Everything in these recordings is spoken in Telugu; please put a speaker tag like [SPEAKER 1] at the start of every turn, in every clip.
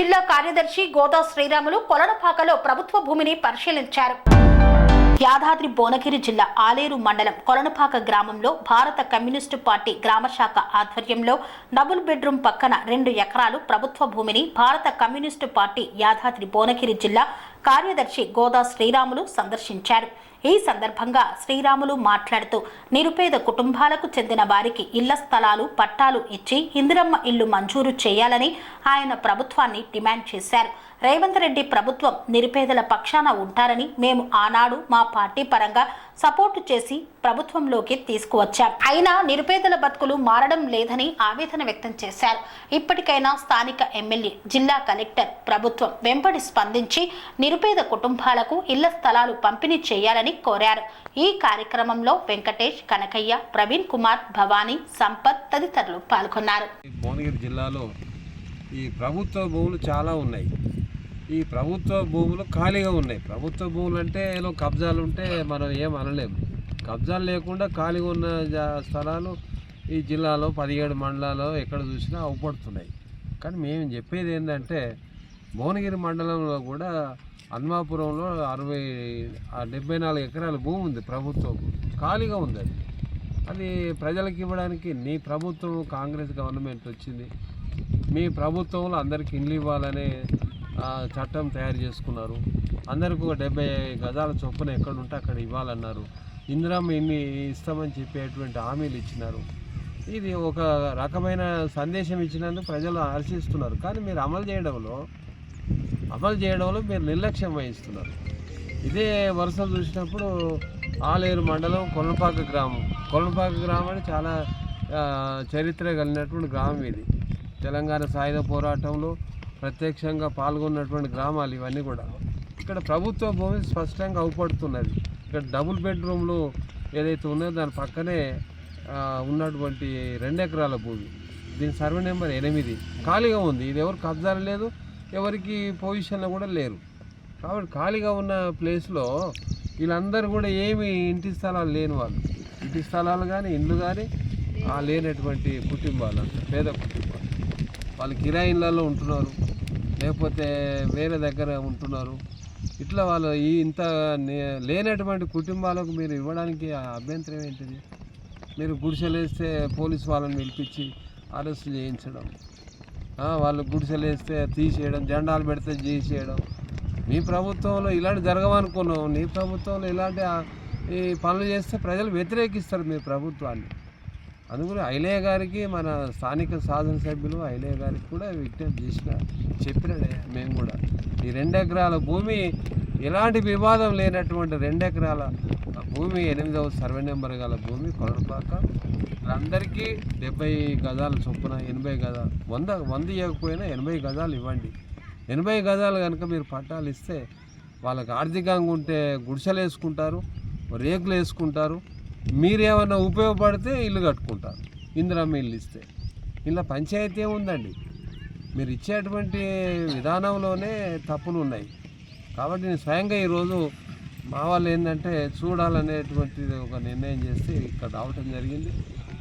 [SPEAKER 1] జిల్లా కార్యదర్శి గోదా శ్రీరాములు కొలనపాకలో ప్రభుత్వ భూమిని పరిశీలించారు. యాదాద్రి భువనగిరి జిల్లా ఆలేరు మండలం కొలనపాక గ్రామంలో భారత కమ్యూనిస్టు పార్టీ గ్రామ శాఖ ఆధ్వర్యంలో డబుల్ బెడ్రూమ్ పక్కన రెండు ఎకరాలు ప్రభుత్వ భూమిని భారత కమ్యూనిస్టు పార్టీ యాదాద్రి భువనగిరి జిల్లా కార్యదర్శి గోదా శ్రీరాములు సందర్శించారు. ఈ సందర్భంగా శ్రీరాములు మాట్లాడుతూ నిరుపేద కుటుంబాలకు చెందిన వారికి ఇళ్ళ స్థలాలు పట్టాలు ఇచ్చి ఇందిరమ్మ ఇల్లు మంజూరు చేయాలని ఆయన ప్రభుత్వాన్ని డిమాండ్ చేశారు. రేవంత్ రెడ్డి ప్రభుత్వం నిరుపేదల పక్షాన ఉంటారని మేము ఆనాడు మా పార్టీ పరంగా సపోర్టు చేసి ప్రభుత్వంలోకి తీసుకువచ్చాం. అయినా నిరుపేదల బతుకులు మారడం లేదని ఆవేదన వ్యక్తం చేశారు. ఇప్పటికైనా స్థానిక ఎమ్మెల్యే జిల్లా కలెక్టర్ ప్రభుత్వం వెంబడి స్పందించి నిరుపేద కుటుంబాలకు ఇళ్ళ స్థలాలు పంపిణీ చేయాలని కోరారు. ఈ కార్యక్రమంలో వెంకటేష్ కనకయ్య ప్రవీణ్ కుమార్ భవానీ సంపత్ తదితరులు పాల్గొన్నారు.
[SPEAKER 2] భువనగిరి జిల్లాలో ఈ ప్రభుత్వ భూములు చాలా ఉన్నాయి. ఈ ప్రభుత్వ భూములు ఖాళీగా ఉన్నాయి. ప్రభుత్వ భూములు అంటే ఏదో కబ్జాలు ఉంటే మనం ఏం అనలేము. కబ్జాలు లేకుండా ఖాళీగా ఉన్న జా- స్థలాలు ఈ జిల్లాలో పదిహేడు మండలాల్లో ఎక్కడ చూసినా అవుపడుతున్నాయి. కానీ మేము చెప్పేది ఏంటంటే భువనగిరి మండలంలో కూడా అన్మాపురంలో అరవై డెబ్బై నాలుగు ఎకరాల భూమి ఉంది ప్రభుత్వం. ఖాళీగా ఉంది అది. అది ప్రజలకు ఇవ్వడానికి నీ ప్రభుత్వం కాంగ్రెస్ గవర్నమెంట్ వచ్చింది. మీ ప్రభుత్వంలో అందరికి ఇండ్లు ఇవ్వాలనే చట్టం తయారు చేసుకున్నారు. అందరికి ఒక డెబ్బై గజాల చొప్పున ఎక్కడ ఉంటే అక్కడ ఇవ్వాలన్నారు. ఇందిరమ్మ ఇన్ని ఇస్తామని చెప్పేటువంటి హామీలు ఇచ్చినారు. ఇది ఒక రకమైన సందేశం ఇచ్చినందుకు ప్రజలు హర్షిస్తున్నారు కానీ మీరు అమలు చేయడంలో అమలు చేయడంలో మీరు నిర్లక్ష్యం వహిస్తున్నారు. ఇదే వరుస చూసినప్పుడు ఆలేరు మండలం కొలపాక గ్రామం. కొలపాక గ్రామం అంటే చాలా చరిత్ర కలిగినటువంటి గ్రామం ఇది. తెలంగాణ సాయుధ పోరాటంలో ప్రత్యక్షంగా పాల్గొన్నటువంటి గ్రామాలు ఇవన్నీ కూడా. ఇక్కడ ప్రభుత్వ భూమి స్పష్టంగా అవుపడుతున్నది. ఇక్కడ డబుల్ బెడ్రూమ్లు ఏదైతే ఉన్నదో దాని పక్కనే ఉన్నటువంటి రెండు ఎకరాల భూమి. దీని సర్వే నెంబర్ ఎనిమిది. ఖాళీగా ఉంది. ఇది ఎవరు కబ్జాలు లేదు ఎవరికి పొజిషన్లో కూడా లేరు. కాబట్టి ఖాళీగా ఉన్న ప్లేస్లో వీళ్ళందరూ కూడా ఏమి ఇంటి స్థలాలు లేని వాళ్ళు. ఇంటి స్థలాలు కానీ ఇండ్లు కానీ లేనటువంటి కుటుంబాలు అంట పేద కుటుంబాలు. వాళ్ళు కిరాయిన్లలో ఉంటున్నారు. లేకపోతే వేరే దగ్గర ఉంటున్నారు. ఇట్లా వాళ్ళు ఈ ఇంత లేనటువంటి కుటుంబాలకు మీరు ఇవ్వడానికి ఆ అభ్యంతరం ఏంటిది? మీరు గుడిసెలు వేస్తే పోలీస్ వాళ్ళని పిలిపించి అరెస్ట్ చేయించడం. వాళ్ళు గుడిసెలు వేస్తే తీసేయడం జెండాలు పెడితే చేసేయడం మీ ప్రభుత్వంలో ఇలాంటి జరగవనుకున్నాం నీ ప్రభుత్వంలో ఇలాంటి ఈ పనులు చేస్తే ప్రజలు వ్యతిరేకిస్తారు మీ ప్రభుత్వాన్ని. అందుకని ఐలయ్య గారికి మన స్థానిక శాసనసభ్యులు ఐలయ్య గారికి కూడా విజ్ఞప్తి చేసిన చెప్పినడే మేము కూడా. ఈ రెండు ఎకరాల భూమి ఎలాంటి వివాదం లేనటువంటి రెండు ఎకరాల భూమి ఎనిమిదవ సర్వే నెంబర్ గల భూమి కొలపాక అందరికీ డెబ్బై గజాలు చొప్పున ఎనభై గజాలు వంద వంద ఇవ్వకపోయినా ఎనభై గజాలు ఇవ్వండి. ఎనభై గజాలు కనుక మీరు పట్టాలు ఇస్తే వాళ్ళకి ఆర్థికంగా ఉంటే గుడిసెలు వేసుకుంటారు రేకులు వేసుకుంటారు మీరేమన్నా ఉపయోగపడితే ఇల్లు కట్టుకుంటారు ఇందిరమ్మ ఇల్లు ఇస్తే. ఇలా పంచాయతీ ఏముందండి? మీరు ఇచ్చేటువంటి విధానంలోనే తప్పులు ఉన్నాయి. కాబట్టి నేను స్వయంగా ఈరోజు మా వాళ్ళు ఏంటంటే చూడాలనేటువంటిది ఒక నిర్ణయం చేసి ఇక్కడ రావటం జరిగింది.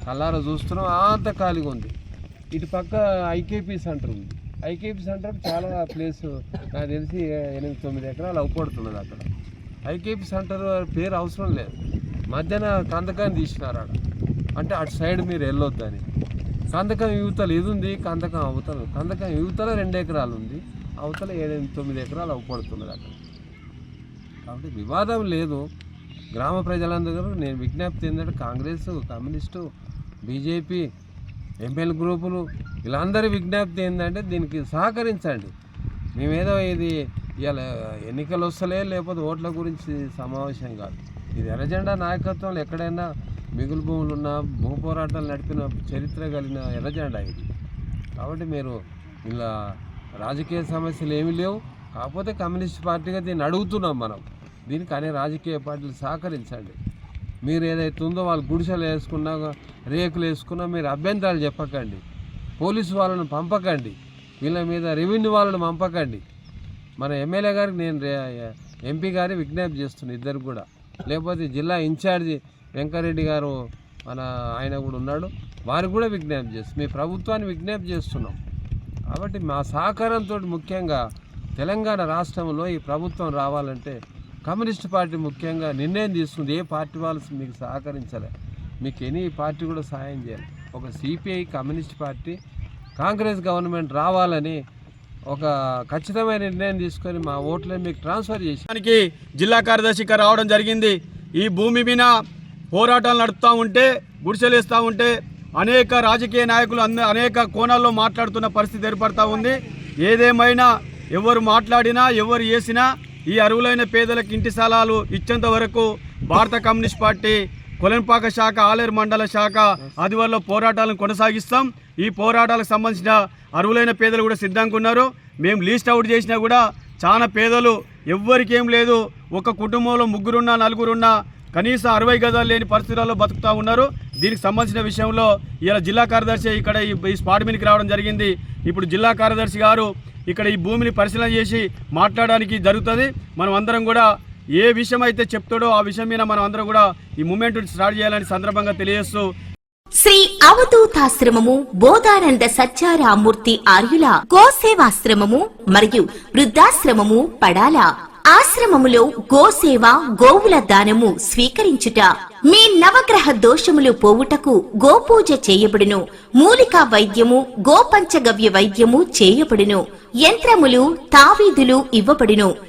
[SPEAKER 2] కల్లారా చూస్తున్నాం. అంత ఖాళీగా ఉంది. ఇటు పక్క ఐకేపీ సెంటర్ ఉంది. ఐకేపీ సెంటర్ చాలా ప్లేస్ నాకు తెలిసి ఎనిమిది తొమ్మిది ఎకరాలు అవుపడుతున్నది అక్కడ. ఐకేపీ సెంటర్ పేరు అవసరం లేదు. మధ్యన కందకాన్ని తీసినారు ఆడ. అంటే అటు సైడ్ మీరు వెళ్ళొద్దని. కందకం యువతలు ఇది ఉంది కందకం అవతల కందకం యువతల రెండు ఎకరాలు ఉంది అవతల ఏడెనిమిది తొమ్మిది ఎకరాలు అవ్వబడుతున్నది అక్కడ. కాబట్టి వివాదం లేదు. గ్రామ ప్రజలందరూ నేను విజ్ఞప్తి ఏంటంటే కాంగ్రెస్ కమ్యూనిస్టు బీజేపీ ఎంపీఎల్ గ్రూపులు వీళ్ళందరి విజ్ఞప్తి ఏంటంటే దీనికి సహకరించండి. మేమేదో ఇది ఇవాళ ఎన్నికలు వస్తలే లేకపోతే ఓట్ల గురించి సమావేశం కాదు. ఇది ఎర్రజెండా నాయకత్వంలో ఎక్కడైనా మిగులు భూములు ఉన్న భూ పోరాటాలు నడిపిన చరిత్ర కలిగిన ఎర్రజెండా ఇది. కాబట్టి మీరు ఇలా రాజకీయ సమస్యలు ఏమీ లేవు. కాకపోతే కమ్యూనిస్ట్ పార్టీగా దీన్ని అడుగుతున్నాం మనం. దీనికి అనే రాజకీయ పార్టీలు సహకరించండి. మీరు ఏదైతే ఉందో వాళ్ళు గుడిసెలు వేసుకున్నా రేకులు వేసుకున్నా మీరు అభ్యంతరాలు చెప్పకండి. పోలీసు వాళ్ళను పంపకండి. వీళ్ళ మీద రెవెన్యూ వాళ్ళను పంపకండి. మన ఎమ్మెల్యే గారికి నేను రే- ఎంపీ గారి విజ్ఞప్తి చేస్తున్నాను ఇద్దరు కూడా. లేకపోతే జిల్లా ఇన్ఛార్జి వెంకరెడ్డి గారు మన ఆయన కూడా ఉన్నాడు. వారికి కూడా విజ్ఞప్తి చేస్తున్నాం మీ ప్రభుత్వాన్ని విజ్ఞప్తి చేస్తున్నాం. కాబట్టి మా సహకారంతో ముఖ్యంగా తెలంగాణ రాష్ట్రంలో ఈ ప్రభుత్వం రావాలంటే కమ్యూనిస్ట్ పార్టీ ముఖ్యంగా నిర్ణయం తీసుకుంది. ఏ పార్టీ వాళ్ళు మీకు సహకరించాలి. మీకు ఎనీ పార్టీ కూడా సహాయం చేయాలి. ఒక CPI communist party Congress government రావాలని ఒక ఖచ్చితమైన నిర్ణయం తీసుకొని మా ఓట్లను మీకు ట్రాన్స్ఫర్ చేసి
[SPEAKER 3] దానికి జిల్లా కార్యదర్శిగా రావడం జరిగింది. ఈ భూమి మీద పోరాటాలు నడుపుతూ ఉంటే గుడిసెలేస్తూ ఉంటే అనేక రాజకీయ నాయకులు అంద అనేక కోణాల్లో మాట్లాడుతున్న పరిస్థితి ఏర్పడతా ఉంది. ఏదేమైనా ఎవరు మాట్లాడినా ఎవరు చేసినా ఈ అరువులైన పేదలకు ఇంటి స్థలాలు ఇచ్చేంత వరకు భారత కమ్యూనిస్ట్ పార్టీ కొలంపాక శాఖ ఆలేరు మండల శాఖ ఆదివారంలో పోరాటాలను కొనసాగిస్తాం. ఈ పోరాటాలకు సంబంధించిన అరువులైన పేదలు కూడా సిద్ధంగా ఉన్నారు. మేము లీస్ట్ అవుట్ చేసినా కూడా చాలా పేదలు ఎవ్వరికి ఏం లేదు. ఒక కుటుంబంలో ముగ్గురున్నా నలుగురున్నా కనీసం అరవై గదాలు లేని పరిస్థితుల్లో బతుకుతూ ఉన్నారు. దీనికి సంబంధించిన విషయంలో ఇలా జిల్లా కార్యదర్శి ఇక్కడ ఈ ఈ స్పాట్ మీదకి రావడం జరిగింది. ఇప్పుడు జిల్లా కార్యదర్శి గారు ఇక్కడ ఈ భూమిని పరిశీలన చేసి మాట్లాడడానికి జరుగుతుంది. మనం అందరం కూడా ఏ విషయం అయితే చెప్తాడో ఆ విషయం మీద మనం అందరం కూడా ఈ మూమెంట్ స్టార్ట్ చేయాలని సందర్భంగా తెలియజేస్తూ
[SPEAKER 4] శ్రీ అవధూతాశ్రమము బోధానంద సత్యారామూర్తి ఆర్యుల గోసేవాశ్రమము మరియు వృద్ధాశ్రమము పడాల. ఆశ్రమములో గోసేవ గోవుల దానము స్వీకరించుట. మీ నవగ్రహ దోషములు పోవుటకు గోపూజ చేయబడును. మూలికా వైద్యము గోపంచగవ్య వైద్యము చేయబడును. యంత్రములు తావీదులు ఇవ్వబడును.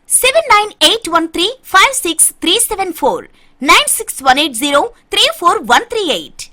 [SPEAKER 4] seven nine eight one three five six three seven four nine six one eight zero three four one three eight